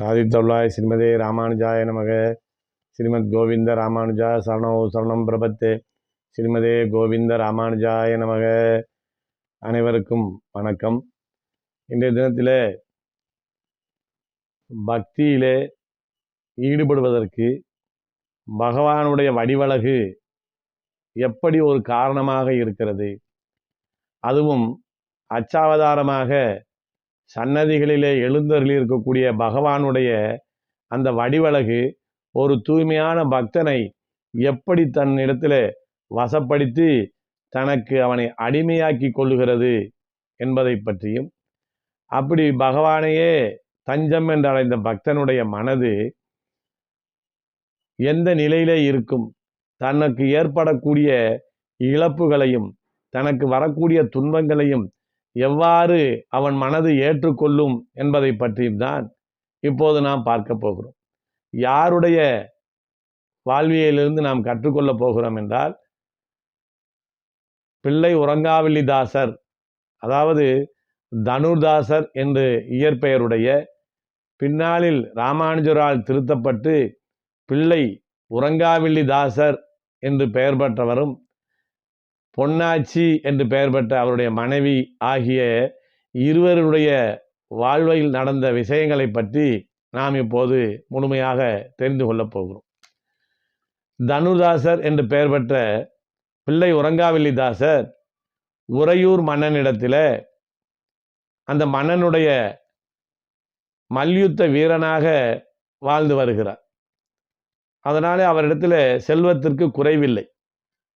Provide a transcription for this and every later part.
சாதித்தொள்ளாய் ஸ்ரீமதே ராமானுஜாய நமக. ஸ்ரீமத் கோவிந்த ராமானுஜா சரணோ சரணம் பிரபத்தே. ஸ்ரீமதே கோவிந்த ராமானுஜாய நமக. அனைவருக்கும் வணக்கம். இன்றைய தினத்தில் பக்தியிலே ஈடுபடுவதற்கு பகவானுடைய வடிவழகு எப்படி ஒரு காரணமாக இருக்கிறது? அதுவும் அச்சாவதாரமாக சன்னதிகளிலே எழுந்தருளி இருக்கக்கூடிய பகவானுடைய அந்த வடிவழகு ஒரு தூய்மையான பக்தனை எப்படி தன்னிடத்தில் வசப்படுத்தி தனக்கு அவனை அடிமையாக்கி கொள்ளுகிறது என்பதை பற்றியும் அப்படி பகவானையே தஞ்சம் என்று அடைந்த பக்தனுடைய மனது எந்த நிலையிலே இருக்கும் தனக்கு ஏற்படக்கூடிய இழப்புகளையும் தனக்கு வரக்கூடிய துன்பங்களையும் எவ்வாறு அவன் மனது ஏற்றுக்கொள்ளும் என்பதை பற்றியும் தான் இப்போது நாம் பார்க்க போகிறோம். யாருடைய வாழ்வியலிருந்து நாம் கற்றுக்கொள்ளப் போகிறோம் என்றால் பிள்ளை உறங்காவில்லிதாசர் அதாவது தனுர்தாசர் என்று இயற்பெயருடைய பின்னாளில் ராமானுஜரால் திருத்தப்பட்டு பிள்ளை உறங்காவில்லிதாசர் என்று பெயர் பெற்றவரும் பொன்னாச்சி என்று பெயர் பெற்ற அவருடைய மனைவி ஆகிய இருவருடைய வாழ்வையில் நடந்த விஷயங்களை பற்றி நாம் இப்போது முழுமையாக தெரிந்து கொள்ளப் போகிறோம். தனுதாசர் என்று பெயர் பெற்ற பிள்ளை உறங்காவில்லிதாசர் உறையூர் மன்னனிடத்தில் அந்த மன்னனுடைய மல்யுத்த வீரனாக வாழ்ந்து வருகிறார். அதனாலே அவரிடத்தில் செல்வத்திற்கு குறைவில்லை.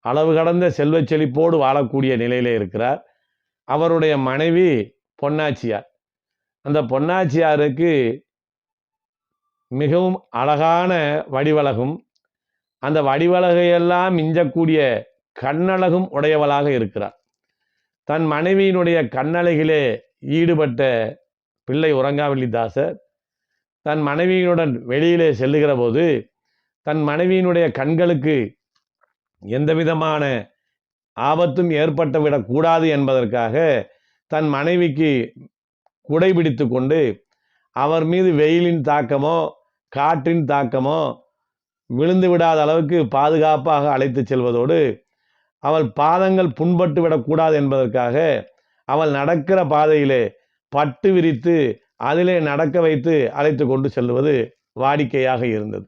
அளவு கடந்த செல்வ செழிப்போடு வாழக்கூடிய நிலையிலே இருக்கிறார். அவருடைய மனைவி பொன்னாச்சியார். அந்த பொன்னாச்சியாருக்கு மிகவும் அழகான வடிவழகும் அந்த வடிவழகையெல்லாம் மிஞ்சக்கூடிய கண்ணழகும் உடையவளாக இருக்கிறார். தன் மனைவியினுடைய கண்ணழகிலே ஈடுபட்ட பிள்ளை உறங்காவல்லிதாசர் தன் மனைவியினுடன் வெளியிலே செல்லுகிற போது தன் மனைவியினுடைய கண்களுக்கு எந்த விதமான ஆபத்தும் ஏற்பட்டு விடக்கூடாது என்பதற்காக தன் மனைவிக்கு குடை பிடித்து கொண்டு அவர் மீது வெயிலின் தாக்கமோ காற்றின் தாக்கமோ விழுந்து விடாத அளவுக்கு பாதுகாப்பாக அழைத்து செல்வதோடு அவள் பாதங்கள் புண்பட்டு விடக்கூடாது என்பதற்காக அவள் நடக்கிற பாதையிலே பட்டு விரித்து அதிலே நடக்க வைத்து அழைத்து கொண்டு செல்வது வாடிக்கையாக இருந்தது.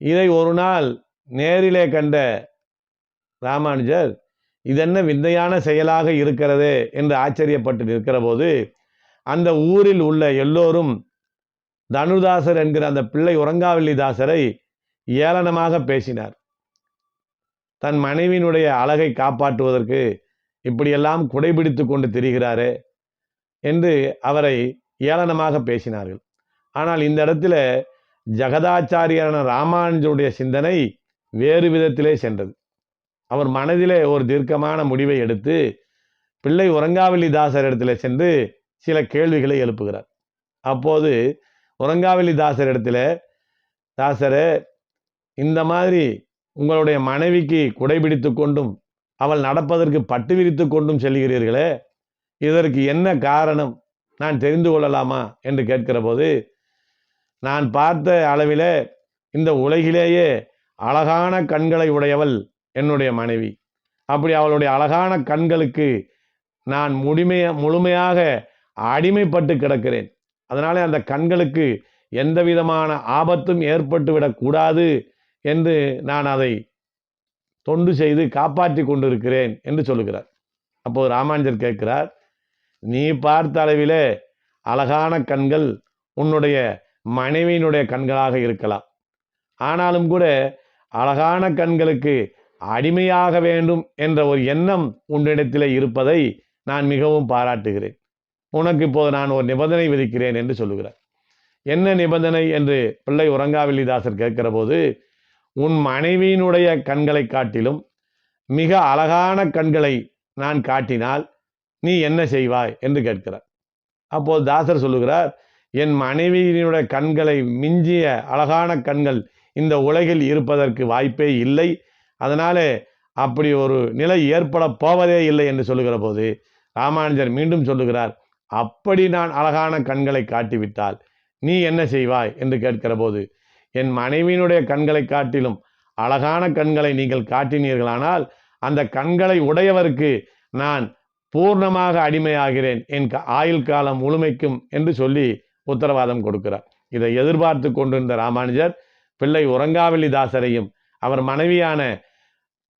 இதை ஒரு நாள் நேரிலே கண்ட ராமானுஜர் இதென்ன விந்தையான செயலாக இருக்கிறது? என்று ஆச்சரியப்பட்டு நிற்கிற போது அந்த ஊரில் உள்ள எல்லோரும் தனுதாசர் என்கிற அந்த பிள்ளை உறங்காவில்லிதாசரை ஏளனமாக பேசினார். தன் மனைவியினுடைய அழகை காப்பாற்றுவதற்கு இப்படியெல்லாம் குடைபிடித்து கொண்டு திரிகிறாரே என்று அவரை ஏளனமாக பேசினார்கள். ஆனால் இந்த இடத்துல ஜெகதாச்சாரியான ராமானுஜருடைய சிந்தனை வேறு விதத்திலே சென்றது. அவர் மனதிலே ஒரு தீர்க்கமான முடிவை எடுத்து பிள்ளை உறங்காவல்லி தாசர் இடத்துல சென்று சில கேள்விகளை எழுப்புகிறார். அப்போது உறங்காவல்லி தாசர் இடத்துல தாசரே இந்த மாதிரி உங்களுடைய மனைவிக்கு குடைபிடித்து கொண்டும் அவள் நடப்பதற்கு பட்டு விரித்து கொண்டும் செல்கிறீர்களே இதற்கு என்ன காரணம்? நான் தெரிந்து கொள்ளலாமா? என்று கேட்கிற போது நான் பார்த்த அளவிலே இந்த உலகிலேயே அழகான கண்களை உடையவள் என்னுடைய மனைவி. அப்படி அவளுடைய அழகான கண்களுக்கு நான் முழுமைய முழுமையாக அடிமைப்பட்டு கிடக்கிறேன். அதனாலே அந்த கண்களுக்கு எந்த விதமான ஆபத்தும் ஏற்பட்டு விடக்கூடாது என்று நான் அதை தொண்டு செய்து காப்பாற்றி கொண்டிருக்கிறேன் என்று சொல்லுகிறார். அப்போது ராமானுஜர் கேட்கிறார் நீ பார்த்த அளவிலே அழகான கண்கள் உன்னுடைய மனைவியினுடைய கண்களாக இருக்கலாம். ஆனாலும் கூட அழகான கண்களுக்கு அடிமையாக வேண்டும் என்ற ஒரு எண்ணம் உன்னிடத்தில் இருப்பதை நான் மிகவும் பாராட்டுகிறேன். உனக்கு இப்போது நான் ஒரு நிபந்தனை விதிக்கிறேன் என்று சொல்லுகிறார். என்ன நிபந்தனை என்று பிள்ளை உறங்காவில்லிதாசர் கேட்கிற போது உன் மனைவியினுடைய கண்களை காட்டிலும் மிக அழகான கண்களை நான் காட்டினால் நீ என்ன செய்வாய்? என்று கேட்கிறார். அப்போது தாசர் சொல்லுகிறார் என் மனைவியினுடைய கண்களை மிஞ்சிய அழகான கண்கள் இந்த உலகில் இருப்பதற்கு வாய்ப்பே இல்லை. அதனால் அப்படி ஒரு நிலை ஏற்பட போவதே இல்லை என்று சொல்லுகிற போது ராமானுஜர் மீண்டும் சொல்லுகிறார் அப்படி நான் அழகான கண்களை காட்டிவிட்டால் நீ என்ன செய்வாய்? என்று கேட்கிற போது என் மனைவியினுடைய கண்களை காட்டிலும் அழகான கண்களை நீங்கள் காட்டினீர்களானால் அந்த கண்களை உடையவருக்கு நான் பூர்ணமாக அடிமையாகிறேன். என் க- ஆயுள் காலம் முழுமைக்கும் என்று சொல்லி உத்தரவாதம் கொடுக்கிறார். இதை எதிர்பார்த்து கொண்டிருந்த ராமானுஜர் பிள்ளை உறங்காவல்லி தாசரையும் அவர் மனைவியான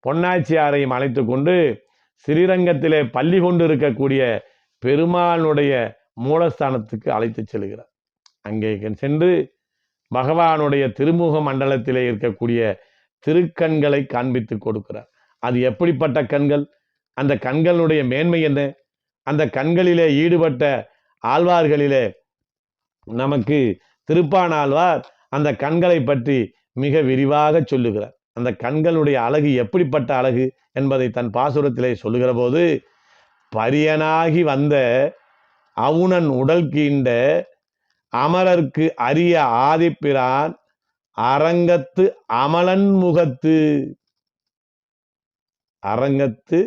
பொன்னாச்சியாரையும் அழைத்து கொண்டு ஸ்ரீரங்கத்திலே பள்ளி கொண்டு இருக்கக்கூடிய பெருமானுடைய மூலஸ்தானத்துக்கு அழைத்து செல்கிறார். அங்கே சென்று பகவானுடைய திருமுக மண்டலத்திலே இருக்கக்கூடிய திருக்கண்களை காண்பித்து கொடுக்கிறார். அது எப்படிப்பட்ட கண்கள்? அந்த கண்களுடைய மேன்மை என்ன? அந்த கண்களிலே ஈடுபட்ட ஆழ்வார்களிலே நமக்கு திருப்பான் ஆழ்வார் அந்த கண்களை பற்றி மிக விரிவாக சொல்லுகிறார். அந்த கண்களுடைய அழகு எப்படிப்பட்ட அழகு என்பதை தன் பாசுரத்திலே சொல்லுகிற போது பரியனாகி வந்த அவுணன் உடல் கீண்ட அமரர்க்கு அரிய ஆதிப்பிரான் அரங்கத்து அமலன் முகத்து. அரங்கத்து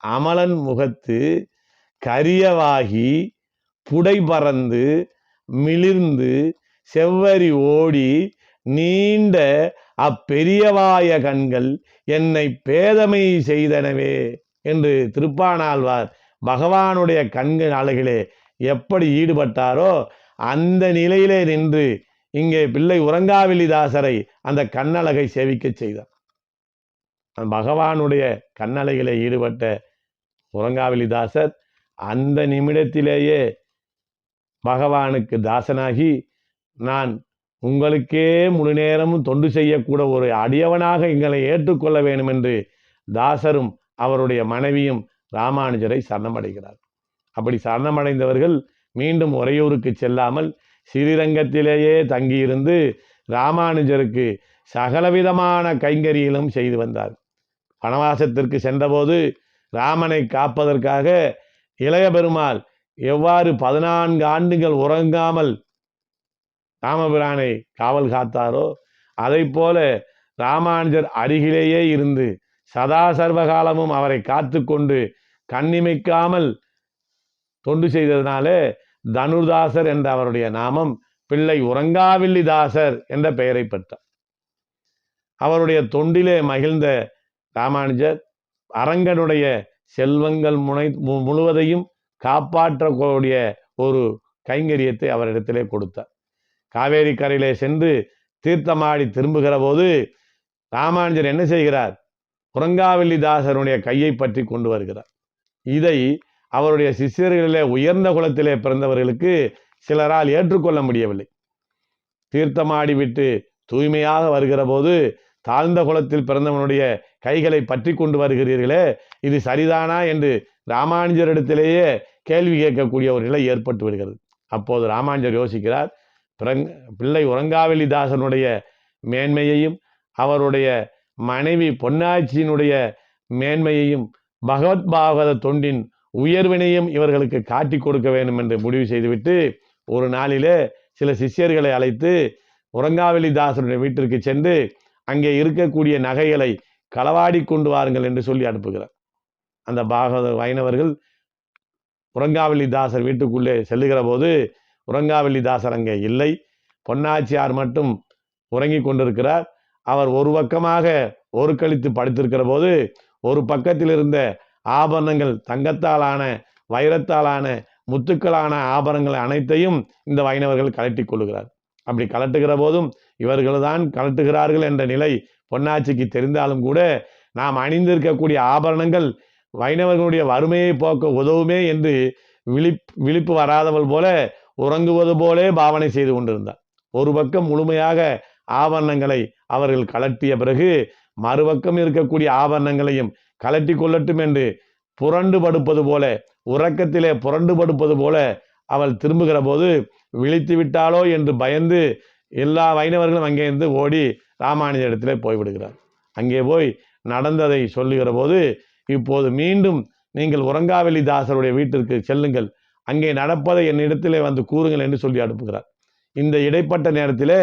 அமலன் முகத்து கரியவாகி புடை பறந்து மிளிர்ந்து செவ்வரி ஓடி நீண்ட அப்பெரியவாய கண்கள் என்னை பேதமை செய்தனவே என்று திருப்பானாழ்வார் பகவானுடைய கண்கள் அழகிலே எப்படி ஈடுபட்டாரோ அந்த நிலையிலே நின்று இங்கே பிள்ளை உறங்காவிலிதாசரை அந்த கண்ணழகை சேவிக்கச் செய்தார். பகவானுடைய கண்ணலைகளை ஈடுபட்ட உறங்காவிலிதாசர் அந்த நிமிடத்திலேயே பகவானுக்கு தாசனாகி நான் உங்களுக்கே முழு நேரமும் தொண்டு செய்யக்கூட ஒரு அடியவனாக எங்களை ஏற்றுக்கொள்ள வேண்டும் என்று தாசரும் அவருடைய மனைவியும் ராமானுஜரை சரணமடைகிறார். அப்படி சரணமடைந்தவர்கள் மீண்டும் உறையூருக்கு செல்லாமல் ஸ்ரீரங்கத்திலேயே தங்கியிருந்து ராமானுஜருக்கு சகலவிதமான கைங்கரியலும் செய்து வந்தார். வனவாசத்திற்கு சென்றபோது ராமனை காப்பதற்காக இளைய பெருமாள் எவ்வாறு பதினான்கு ஆண்டுகள் உறங்காமல் ராமபிரானை காவல் காத்தாரோ? அதை போல ராமானுஜர் அருகிலேயே இருந்து சதா சர்வகாலமும் அவரை காத்து கொண்டு கண்ணிமைக்காமல் தொண்டு செய்ததினாலே தனுர்தாசர் என்ற அவருடைய நாமம் பிள்ளை உறங்காவில்லி தாசர் என்ற பெயரை பெற்றார். அவருடைய தொண்டிலே மகிழ்ந்த ராமானுஜர் அரங்கனுடைய செல்வங்கள் முனை மு- முழுவதையும் காப்பாற்றக்கூடிய ஒரு கைங்கரியத்தை அவரிடத்திலே கொடுத்தார். காவேரி கரையிலே சென்று தீர்த்தமாடி திரும்புகிற போது ராமானுஜர் என்ன செய்கிறார்? உறங்காவல்லி தாசருடைய கையை பற்றி கொண்டு வருகிறார். இதை அவருடைய சிஷ்யர்களிலே உயர்ந்த குலத்திலே பிறந்தவர்களுக்கு சிலரால் ஏற்றுக்கொள்ள முடியவில்லை. தீர்த்தமாடி விட்டு தூய்மையாக வருகிற போது தாழ்ந்த குலத்தில் பிறந்தவனுடைய கைகளை பற்றி கொண்டு வருகிறீர்களே இது சரிதானா என்று ராமானுஜரிடத்திலேயே கேள்வி கேட்கக்கூடிய ஒரு நிலை ஏற்பட்டு விடுகிறது. அப்போது ராமானுஜர் யோசிக்கிறார் பிறங் பிள்ளை உறங்காவெளிதாசனுடைய மேன்மையையும் அவருடைய மனைவி பொன்னாச்சியினுடைய மேன்மையையும் பகவத் பாகவத தொண்டின் உயர்வினையும் இவர்களுக்கு காட்டி கொடுக்க வேண்டும் என்று முடிவு செய்துவிட்டு ஒரு நாளிலே சில சிஷ்யர்களை அழைத்து உரங்காவெளிதாசனுடைய வீட்டிற்கு சென்று அங்கே இருக்கக்கூடிய நகைகளை களவாடி கொண்டு வாருங்கள் என்று சொல்லி அனுப்புகிறார். அந்த பாகவத வைணவர்கள் உறங்காவெளி தாசர் வீட்டுக்குள்ளே செல்லுகிற போது உறங்காவெளி தாசர் அங்கே இல்லை. பொன்னாச்சியார் மட்டும் உறங்கி கொண்டிருக்கிறார். அவர் ஒரு பக்கமாக ஒரு கழித்து படுத்திருக்கிற போது ஒரு பக்கத்தில் இருந்த ஆபரணங்கள் தங்கத்தாலான வைரத்தாலான முத்துக்களான ஆபரணங்கள் அனைத்தையும் இந்த வைணவர்கள் கலட்டி கொள்ளுகிறார் அப்படி கலட்டுகிற போதும் இவர்கள்தான் கலட்டுகிறார்கள் என்ற நிலை பொன்னாச்சிக்கு தெரிந்தாலும் கூட நாம் அணிந்திருக்கக்கூடிய ஆபரணங்கள் வைணவர்களுடைய வறுமையை போக்க உதவுமே என்று விழிப் விழிப்பு வராதவள் போல உறங்குவது போலே பாவனை செய்து கொண்டிருந்தார். ஒரு பக்கம் முழுமையாக ஆவரணங்களை அவர்கள் கலட்டிய பிறகு மறுபக்கம் இருக்கக்கூடிய ஆபரணங்களையும் கலட்டி கொள்ளட்டும் என்று புரண்டு படுப்பது போல உறக்கத்திலே புரண்டு படுப்பது போல அவள் திரும்புகிற போது விழித்து விட்டாளோ? என்று பயந்து எல்லா வைணவர்களும் அங்கே இருந்து ஓடி ராமானுஜ இடத்திலே போய்விடுகிறார். அங்கே போய் நடந்ததை சொல்லுகிற போது இப்போது மீண்டும் நீங்கள் உறங்காவெளி தாசருடைய வீட்டிற்கு செல்லுங்கள். அங்கே நடப்பதை என்னிடத்திலே வந்து கூறுங்கள் என்று சொல்லி அனுப்புகிறார். இந்த இடைப்பட்ட நேரத்திலே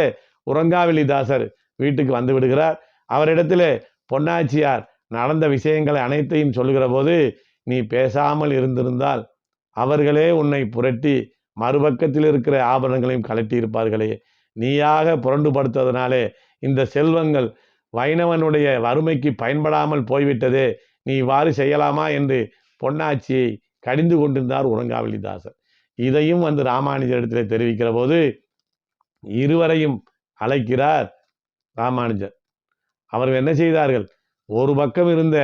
உறங்காவெளி தாசர் வீட்டுக்கு வந்து விடுகிறார். அவரிடத்திலே பொன்னாச்சியார் நடந்த விஷயங்களை அனைத்தையும் சொல்கிற போது நீ பேசாமல் இருந்திருந்தால் அவர்களே உன்னை புரட்டி மறுபக்கத்தில் இருக்கிற ஆபரணங்களையும் கலட்டி இருப்பார்களே நீயாக புரண்டு படுத்ததனாலே இந்த செல்வங்கள் வைணவனுடைய வறுமைக்கு பயன்படாமல் போய்விட்டதே. நீ இவ்வாறு செய்யலாமா? என்று பொன்னாச்சியை கடிந்து கொண்டிருந்தார் உறங்காவளிதாசர் இதையும் வந்து ராமானுஜரிடத்தில் தெரிவிக்கிற போது இருவரையும் அழைக்கிறார் ராமானுஜர். அவர்கள் என்ன செய்தார்கள்? ஒரு பக்கம் இருந்த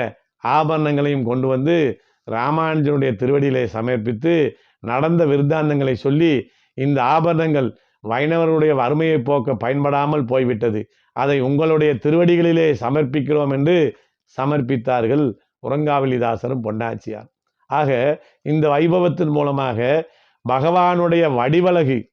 ஆபரணங்களையும் கொண்டு வந்து ராமானுஜனுடைய திருவடியிலே சமர்ப்பித்து நடந்த விருத்தாந்தங்களை சொல்லி இந்த ஆபரணங்கள் வைணவருடைய வறுமையை போக்க பயன்படாமல் போய்விட்டது. அதை உங்களுடைய திருவடிகளிலே சமர்ப்பிக்கிறோம் என்று சமர்ப்பித்தார்கள் உறங்காவளிதாசரும் பொன்னாச்சியார். ஆக இந்த வைபவத்தின் மூலமாக பகவானுடைய வடிவலகு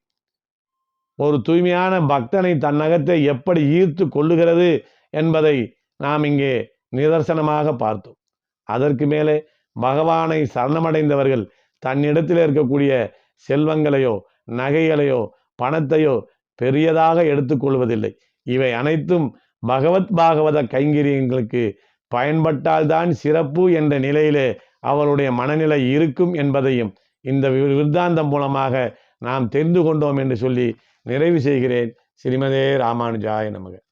ஒரு தூய்மையான பக்தனை தன்னகத்தை எப்படி ஈர்த்து கொள்ளுகிறது என்பதை நாம் இங்கே நிதர்சனமாக பார்த்தோம். அதற்கு மேலே பகவானை சரணமடைந்தவர்கள் தன்னிடத்தில் இருக்கக்கூடிய செல்வங்களையோ நகைகளையோ பணத்தையோ பெரியதாக எடுத்துக்கொள்வதில்லை இவை அனைத்தும் பகவத் பாகவத கைங்கரியங்களுக்கு பயன்பட்டால்தான் சிறப்பு என்ற நிலையிலே அவளுடைய மனநிலை இருக்கும் என்பதையும் இந்த வி- விருத்தாந்தம் மூலமாக நாம் தெரிந்து கொண்டோம் என்று சொல்லி நிறைவு செய்கிறேன். ஸ்ரீமதே ராமானுஜாய நமக.